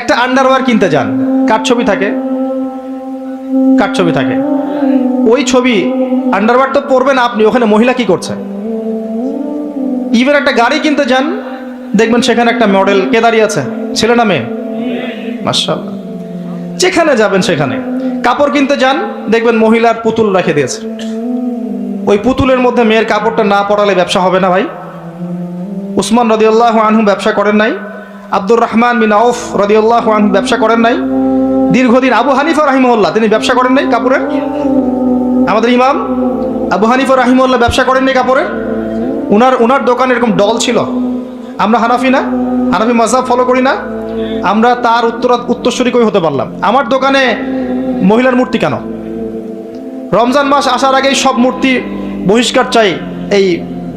একটা আন্ডারওয়ার কিনতে যান। কার ছবি থাকে? কার ছবি থাকে? ওই ছবি আন্ডারওয়ার তো পরবেন আপনি, ওখানে মহিলা কি করছে? ইভেন একটা গাড়ি কিনতে যান, দেখবেন সেখানে একটা মডেল কে দাঁড়িয়ে আছে? ছেলে না মেয়ে? মার্শাল্লাহ যেখানে যাবেন সেখানে। কাপড় কিনতে যান, দেখবেন মহিলার পুতুল রেখে দিয়েছে। ওই পুতুলের মধ্যে মেয়ের কাপড়টা না পড়ালে ব্যবসা হবে না ভাই। উসমান রদিউল্লাহ আনহু ব্যবসা করেন নাই। আব্দুর রহমান বিন আউফ রদিউল্লাহ ব্যবসা করেন নাই। দীর্ঘদিন আবু হানিফা রাহিমহল্লা তিনি ব্যবসা করেন নাই কাপড়ের। আমাদের ইমাম আবু হানিফা রাহিমহল্লা ব্যবসা করেন নাই কাপড়ের। উনার উনার দোকানে এরকম ডল ছিল। আমরা হানাফি না, হানাফি মাসাব ফলো করি না। আমরা তার উত্তর, উত্তরসূরি কই হতে পারলাম। আমার দোকানে মহিলার মূর্তি কেন? রমজান মাস আসার আগেই সব মূর্তি বহিষ্কার চাই এই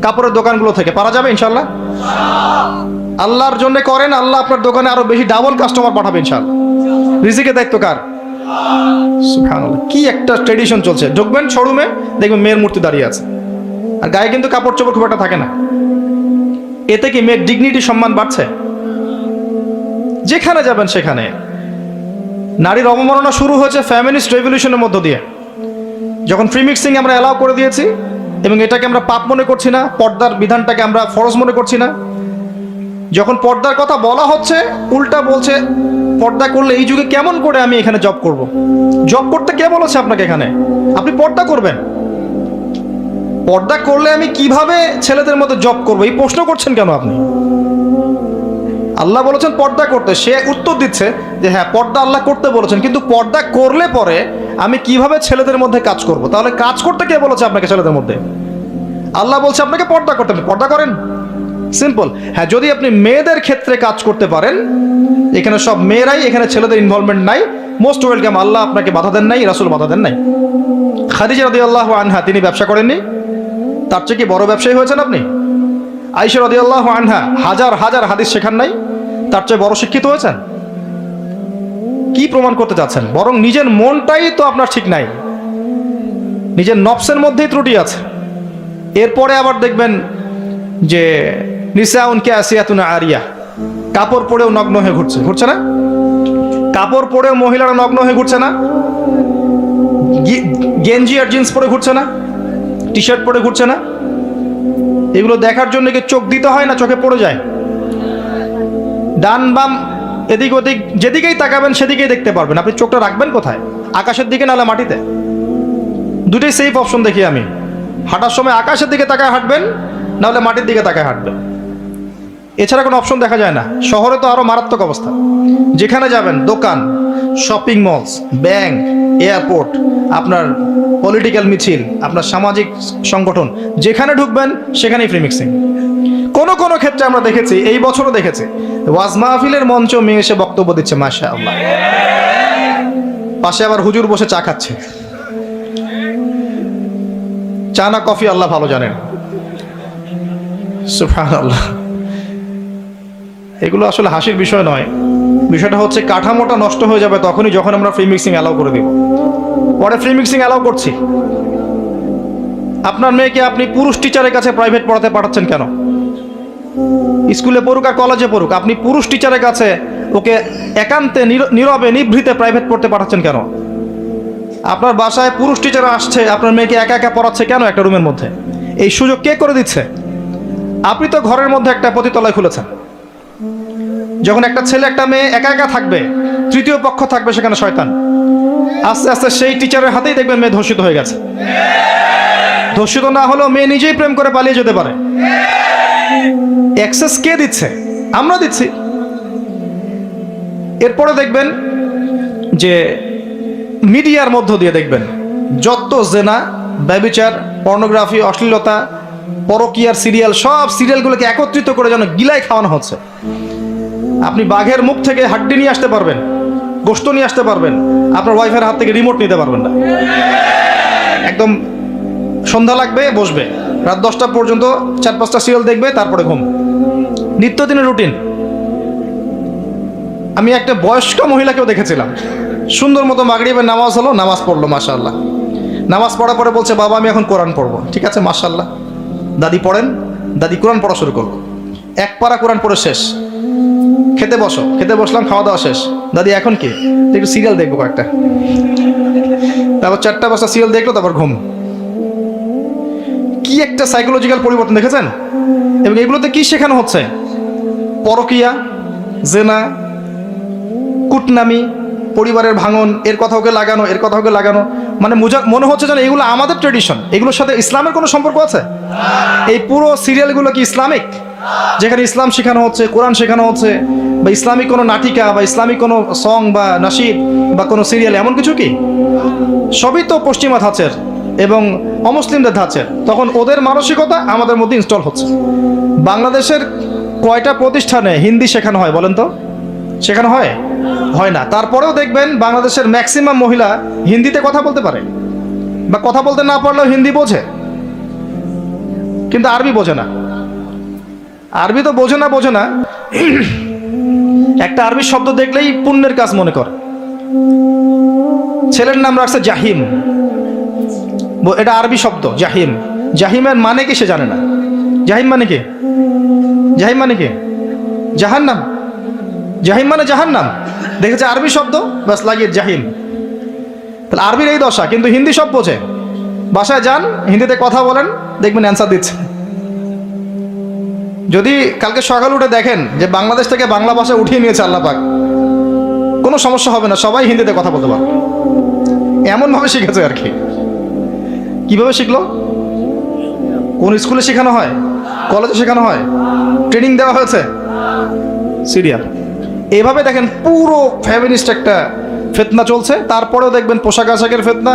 কাপড়ের দোকানগুলো থেকে। পারা যাবে ইনশাল্লাহ আল্লাহর জন্য করেন, আল্লাহ আপনার দোকানে আরও বেশি ডাবল কাস্টমার পাঠাবেন ইনশাল্লাহ রিজিকের দায়িত্ব কার। কি একটা ট্রেডিশন চলছে। ঢুকবেন শোরুমে দেখবেন মেয়ের মূর্তি দাঁড়িয়ে আছে। আর গায়ে কিন্তু কাপড় চোপড় খুব একটা থাকে না। এতে কি মেয়ের ডিগনিটি সম্মান বাড়ছে? যেখানে যাবেন সেখানে। নারীর অবমাননা শুরু হয়েছে ফ্যামিলিস্ট রেভলিউশনের মধ্য দিয়ে। যখন ফ্রি মিক্সিং আমরা অ্যালাউ করে দিয়েছি, এবং এটাকে আমরা পাপ মনে করছি না, পর্দার বিধানটাকে আমরা ফরজ মনে করছি না যখন পর্দার কথা বলা হচ্ছে, উল্টা বলছে, পর্দা করলে এই যুগে কেমন করে আমি এখানে জব করব। জব করতে কে বলেছে আপনাকে এখানে? আপনি পর্দা করবেন। পর্দা করলে আমি কীভাবে ছেলেদের মধ্যে জব করব? এই প্রশ্ন করছেন কেন আপনি? আল্লাহ বলেছেন পর্দা করতে। সে উত্তর দিচ্ছে যে হ্যাঁ পর্দা আল্লাহ করতে বলেছেন, কিন্তু পর্দা করলে পরে আমি কীভাবে ছেলেদের মধ্যে কাজ করব? তাহলে কাজ করতে কে বলেছে আপনাকে ছেলেদের মধ্যে? আল্লাহ বলছে, আপনাকে পর্দা করতে পর্দা করেন। সিম্পল হ্যাঁ যদি আপনি মেয়েদের ক্ষেত্রে কাজ করতে পারেন, এখানে সব মেয়েরাই, এখানে ছেলেদের ইনভলভমেন্ট নাই। মোস্ট ওয়েলকাম আল্লাহ আপনাকে বাধা দেন নাই, রাসুল বাধা দেন নাই। খাদিজা রদি আল্লাহ আনহা, তিনি ব্যবসা করেননি। তার চেয়ে কি বড় ব্যবসায়ী হয়েছেন আপনি? আইসা রদি আল্লাহ আনহা, হাজার হাজার হাদিস শেখান নাই। তার চেয়ে বড় শিক্ষিত হয়েছেন? কি প্রমাণ করতে চাচ্ছেন? বরং নিজের মনটাই তো আপনার ঠিক নাই। নিজের নফসের মধ্যেই ত্রুটি আছে। এরপরে আবার দেখবেন যে নিসাউনকে আসিয়াতুনা আরিয়া। কাপড় পরেও নগ্ন হয়ে ঘুরছে। ঘুরছে না? কাপড় পরেও মহিলারা নগ্ন হয়ে ঘুরছে না? গেঞ্জি আর জিন্স পরে ঘুরছে না? টি শার্ট পরে ঘুরছে না? এগুলো দেখার জন্য কি চোখ দিতে হয় না চোখে পড়ে যায়? ডান বাম এদিক ওদিক যেদিকেই তাকাবেন সেদিকেই দেখতে পারবেন। আপনি চোখটা রাখবেন কোথায়? আকাশের দিকে নাহলে মাটিতে? দুটোই সেফ অপশন দেখি আমি। হাঁটার সময় আকাশের দিকে তাকায় হাঁটবেন নাহলে মাটির দিকে তাকায় হাঁটবেন। এছাড়া কোনো অপশন দেখা যায় না। শহরে তো আরও মারাত্মক অবস্থা। যেখানে যাবেন, দোকান শপিং মলস ব্যাংক এয়ারপোর্ট আপনার পলিটিক্যাল মিছিল, আপনার সামাজিক সংগঠন, যেখানে ঢুকবেন, সেখানেই ফ্রি মিক্সিং কোনো কোনো ক্ষেত্রে আমরা দেখেছি, এই বছরও দেখেছি, ওয়াজ মাহফিলের মঞ্চ মেয়ে এসে বক্তব্য দিচ্ছে মাসা আল্লাহ পাশে আবার হুজুর বসে চা খাচ্ছে। চা না, কফি আল্লাহ ভালো জানেন। সুফান আল্লাহ এগুলো আসলে হাসির বিষয় নয়। বিষয়টা হচ্ছে কাঠামোটা নষ্ট হয়ে যাবে তখনই যখন আমরা ফ্রি মিক্সিং অ্যালাউ করে দিব। পরে ফ্রি মিক্সিং অ্যালাউ করছি। আপনার মেয়েকে আপনি পুরুষ টিচারের কাছে প্রাইভেট পড়াতে পাঠাচ্ছেন কেন? স্কুলে পড়ুক আর কলেজে পড়ুক, আপনি পুরুষ টিচারের কাছে ওকে একান্তে, নীর- নীরবে, নিভৃতে প্রাইভেট পড়তে পাঠাচ্ছেন কেন? আপনার বাসায় পুরুষ টিচার আসছে, আপনার মেয়েকে একা একা পড়াচ্ছে কেন একটা রুমের মধ্যে? এই সুযোগ কে করে দিচ্ছে? আপনি তো ঘরের মধ্যে একটা পতিতলায় খুলেছেন। যখন একটা ছেলে, একটা মেয়ে একা একা থাকবে, তৃতীয় পক্ষ থাকবে সেখানে শয়তান। আস্তে আস্তে সেই টিচারের হাতেই দেখবেন মেয়ে ধর্ষিত হয়ে গেছে। ধর্ষিত না হলেও মেয়ে নিজেই প্রেম করে পালিয়ে যেতে পারে। অ্যাক্সেস কে দিচ্ছে? আমরা দিচ্ছি। এরপরে দেখবেন যে মিডিয়ার মধ্য দিয়ে দেখবেন, যত জেনা, ব্যবিচার, পর্নোগ্রাফি, অশ্লীলতা, পরকিয়ার সিরিয়াল, সব সিরিয়ালগুলোকে একত্রিত করে যেন গিলায় খাওয়ানো হচ্ছে। আপনি বাঘের মুখ থেকে হাড্ডি নিয়ে আসতে পারবেন, গোস্ত নিয়ে আসতে পারবেন, আপনার ওয়াইফের হাত থেকে রিমোট নিতে পারবেন না। একদম সন্ধ্যা লাগবে, বসবে। রাত দশটা পর্যন্ত চার পাঁচটা সিরিয়াল দেখবে, তারপরে ঘুম। নিত্যদিনের রুটিন আমি একটা বয়স্ক মহিলাকেও দেখেছিলাম। সুন্দর মতো মাগরিবের নামাজ হলো, নামাজ পড়ল মাশাল্লাহ নামাজ পড়ার পরে বলছে, বাবা, আমি এখন কোরআন পড়ব। ঠিক আছে মাশাল্লাহ দাদি পড়েন, দাদি কোরআন পড়া শুরু করল। এক পারা কোরআন পড়ে শেষ। খেতে বসো, খেতে বসলাম, খাওয়া দাওয়া শেষ। দাদি, এখন কি? একটু সিরিয়াল দেখব কয়েকটা। তারপর চারটা পাঁচটা সিরিয়াল দেখল, তারপর ঘুম। কি একটা সাইকোলজিক্যাল পরিবর্তন, দেখেছেন? এবং এগুলোতে কি শেখানো হচ্ছে? পরকিয়া, জেনা, কুটনামি, পরিবারের ভাঙন, এর কথা ওকে লাগানো, এর কথা ওকে লাগানো। মানে মনে হচ্ছে যেন এগুলো আমাদের ট্রেডিশন এগুলোর সাথে ইসলামের কোনো সম্পর্ক আছে? এই পুরো সিরিয়ালগুলো কি ইসলামিক? যেখানে ইসলাম শেখানো হচ্ছে, কোরআন শেখানো হচ্ছে, বা ইসলামিক কোনো নাটিকা, বা ইসলামিক কোনো সং, বা নাসিদ, বা কোনো সিরিয়াল, এমন কিছু কি? সবই তো পশ্চিমা ধাঁচের এবং অমুসলিমদের ধাঁচের। তখন ওদের মানসিকতা আমাদের মধ্যে ইনস্টল হচ্ছে। বাংলাদেশের কয়টা প্রতিষ্ঠানে হিন্দি শেখানো হয় বলেন তো? শেখানো হয়? হয় না। তারপরেও দেখবেন বাংলাদেশের ম্যাক্সিমাম মহিলা হিন্দিতে কথা বলতে পারে, বা কথা বলতে না পারলেও হিন্দি বোঝে। কিন্তু আরবি বোঝে না। আরবি তো বোঝে না বোঝে না। একটা আরবি শব্দ দেখলেই পুণ্যের কাজ মনে করে। ছেলের নাম রাখছে জাহিম। এটা আরবি শব্দ, জাহিম। জাহিমের মানে কি সে জানে না। জাহিম মানে কি? জাহিম মানে কি? জাহান্নাম। জাহিম মানে জাহান নাম দেখেছে আরবি শব্দ বাস লাগিয়ে জাহিম। তাহলে আরবির এই দশা, কিন্তু হিন্দি সব বোঝে। বাসায় যান, হিন্দিতে কথা বলেন, দেখবেন অ্যান্সার দিচ্ছে। যদি কালকে সকাল উঠে দেখেন যে বাংলাদেশ থেকে বাংলা ভাষা উঠিয়ে নিয়েছে আল্লাহ পাক, কোনো সমস্যা হবে না, সবাই হিন্দিতে কথা বলতে পারবে। এমনভাবে শিখেছে আর কি। কীভাবে শিখলো? কোন স্কুলে শেখানো হয়? কলেজে শেখানো হয়? ট্রেনিং দেওয়া হয়েছে? সিরিয়াল। এভাবে দেখেন পুরো ফ্যামিলিস্ট একটা ফেতনা চলছে। তারপরেও দেখবেন পোশাক আশাকের ফেতনা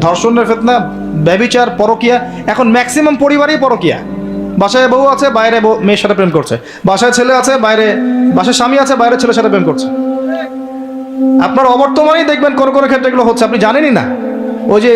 ধর্ষণের ফেতনা, ব্যবিচার, পরকিয়া, এখন ম্যাক্সিমাম পরিবারেই পরকিয়া। বাসায় বউ আছে, বাইরে মেয়ের সাথে প্রেম করছে। বাসায় ছেলে আছে, বাইরে বাসায় স্বামী আছে, বাইরে ছেলের সাথে প্রেম করছে। আপনার অবর্তমানেই দেখবেন কোন কোন ক্ষেত্রে এগুলো হচ্ছে। আপনি জানেনই না। ওই যে